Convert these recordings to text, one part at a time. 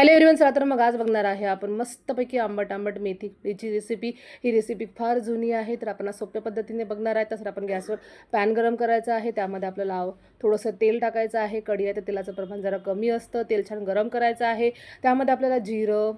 Hello everyone चला तर मग आज बघणार आहे आपण मस्तपैकी आंबट आंबट मेथी. कढीची रेसिपी ही रेसिपी फार जुनी आहे तर आपण सोप्या पद्धतीने बघणार आहे. तसं आपण गॅसवर पॅन गरम करायचं आहे. त्यामध्ये आपल्याला थोडंसं तेल टाकायचं आहे. कढी आहे तर तेलाचं प्रमाण जरा कमी असतं. तेल छान गरम करायचं आहे. त्यामध्ये आपल्याला जिरं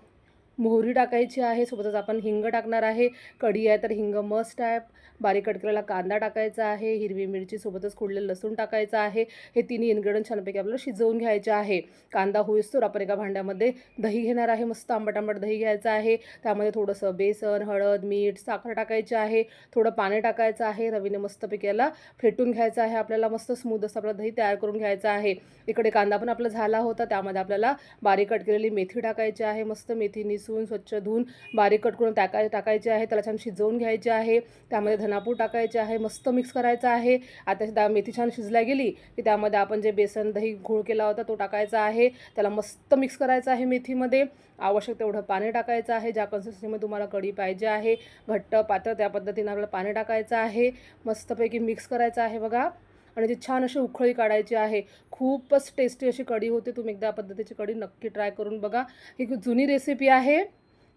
मोहरी टाकायची आहे सोबतच आपण हिंग टाकणार आहे. कढी आहे तर हिंग मस्ट आहे. बारीक कट केलेला कांदा टाकायचा आहे. हिरवी मिरची सोबतच खोडलेलं लसूण टाकायचं आहे. हे तिन्ही इन्ग्रेडियंट छानपैकी आपल्याला शिजवून घ्यायचे आहे. कांदा होईस्तोवर आपण एका भांड्यामध्ये दही घेणार आहे. मस्त आंबट आंबट दही घ्यायचं आहे. त्यामध्ये थोडंसं बेसन हळद मीठ साखर टाकायची आहे. थोडं पाणी टाकायचं आहे. रवीने मस्तपैकी याला फेटून घ्यायचं आहे. आपल्याला मस्त स्मूथ असं आपलं दही तयार करून घ्यायचं आहे. इकडे कांदा पण आपला झाला होता. त्यामध्ये आपल्याला बारीक कट केलेली मेथी टाकायची आहे. मस्त मेथी निसून स्वच्छ धुवून बारीक कट करून टाकाय टाकायचे आहे. त्याला छान शिजवून घ्यायचे आहे. त्यामध्ये धनापूर टाकायचे आहे. मस्त मिक्स करायचं आहे. आता दा मेथी छान शिजल्या गेली की त्यामध्ये आपण जे बेसन दही घोळ केला होता तो टाकायचा आहे. त्याला मस्त मिक्स करायचं आहे मेथीमध्ये. आवश्यक तेवढं पाणी टाकायचं आहे. ज्या कन्सिस्टन्सीमध्ये तुम्हाला कढी पाहिजे आहे घट्ट पातळ त्या पद्धतीनं आपल्याला पाणी टाकायचं आहे. मस्तपैकी मिक्स करायचं आहे बघा. आणि जे छान अशी उखळी काढायची आहे. खूपच टेस्टी अशी कढी होते. तुम्ही एकदा पद्धतीची कढी नक्की ट्राय करून बघा. ही जुनी रेसिपी आहे.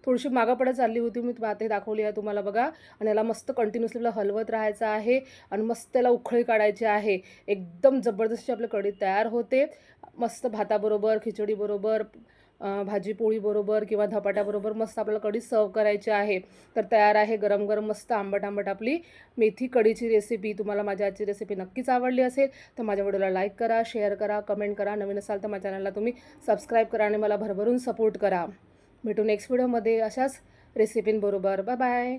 थोडीशी मागापडे चालली होती. मी आता हे दाखवली आहे तुम्हाला बघा. आणि याला मस्त कंटिन्युअसली हलवत राहायचं आहे. आणि मस्त त्याला उखळी काढायची आहे. एकदम जबरदस्ती आपली कढी तयार होते. मस्त भाताबरोबर खिचडीबरोबर भाजी पोळीबरोबर किंवा धपाट्याबरोबर मस्त आपल्याला कढी सर्व करायची आहे. तर तयार आहे गरम गरम मस्त आंबट आंबट आपली. मेथी कढीची रेसिपी तुम्हाला माझ्या आजची रेसिपी नक्कीच आवडली असेल तर माझ्या व्हिडिओला लाईक करा शेअर करा कमेंट करा. नवीन असाल तर माझ्या चॅनलला तुम्ही सबस्क्राईब करा आणि मला भरभरून सपोर्ट करा. भेटू नेक्स्ट व्हिडिओमध्ये अशाच रेसिपींबरोबर बाय बाय